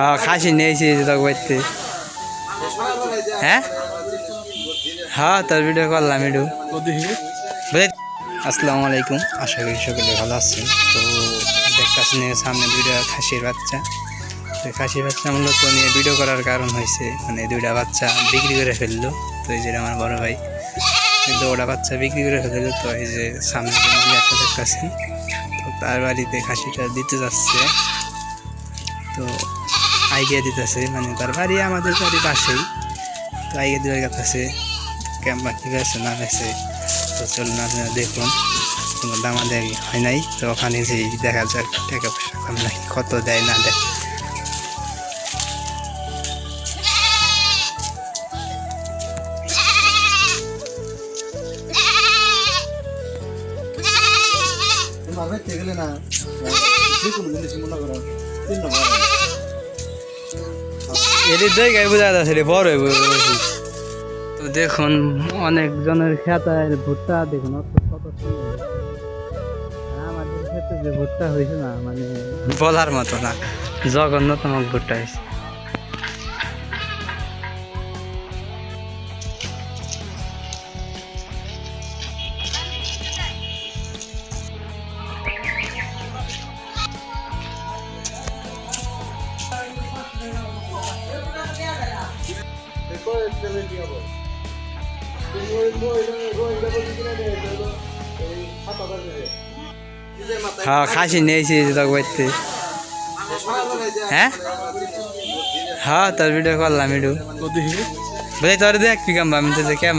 হ্যাঁ খাসি নিয়েছি তোকে হ্যাঁ? হ্যাঁ তোর ভিডিও করলাম বুঝলি আসসালামু আলাইকুম। আশা করি সকলে ভালো আছেন। তো দেখতেছেন সামনে দুইটা খাসির বাচ্চা। তো খাসির বাচ্চা মূলত নিয়ে ভিডিও করার কারণ হয়েছে মানে দুইটা বাচ্চা বিক্রি করে ফেলল। তো এই যে আমার বড় ভাই কিন্তু ওটা বাচ্চা বিক্রি করে ফেলল। তো এই যে সামনে একটা দেখতেছেন, তো তার বাড়িতে খাসিটা দিতে যাচ্ছে। তো আইডিয়া দিতেছে মানে তার বাড়ি আমাদের বাড়ি পাশেই। তো আইডিয়া দেওয়ার কাছে ক্যাম্পা কী আছে না আছে তো চলুন আপনারা দেখুন। কোনো দামাদামি হয় নাই, তো ওখানে যে দেখা যাক, টাকা পয়সা নাকি, কত দেয়, না দেয়। মারবে গেলে না যে কোনো জিনিস মনে করো তিন নম্বর। এদের জায়গায় বোঝা যাচ্ছে রে বড় তো দেখুন অনেক জনের খেতায় ভুট্টা দেখুন কত সুন্দর। আমাদের ক্ষেত্রে যে ভুট্টা হয়েছে না মানে বলার মতো না। জঘন্যতম ভুট্টা হয়েছে। হ্যাঁ খাসি নিয়েছি তো করতে হ্যাঁ? হ্যাঁ তোর ভিডিও করলাম ভিডিও বুঝলি তোর দেখ কি কাম আমি তো ক্যামেরা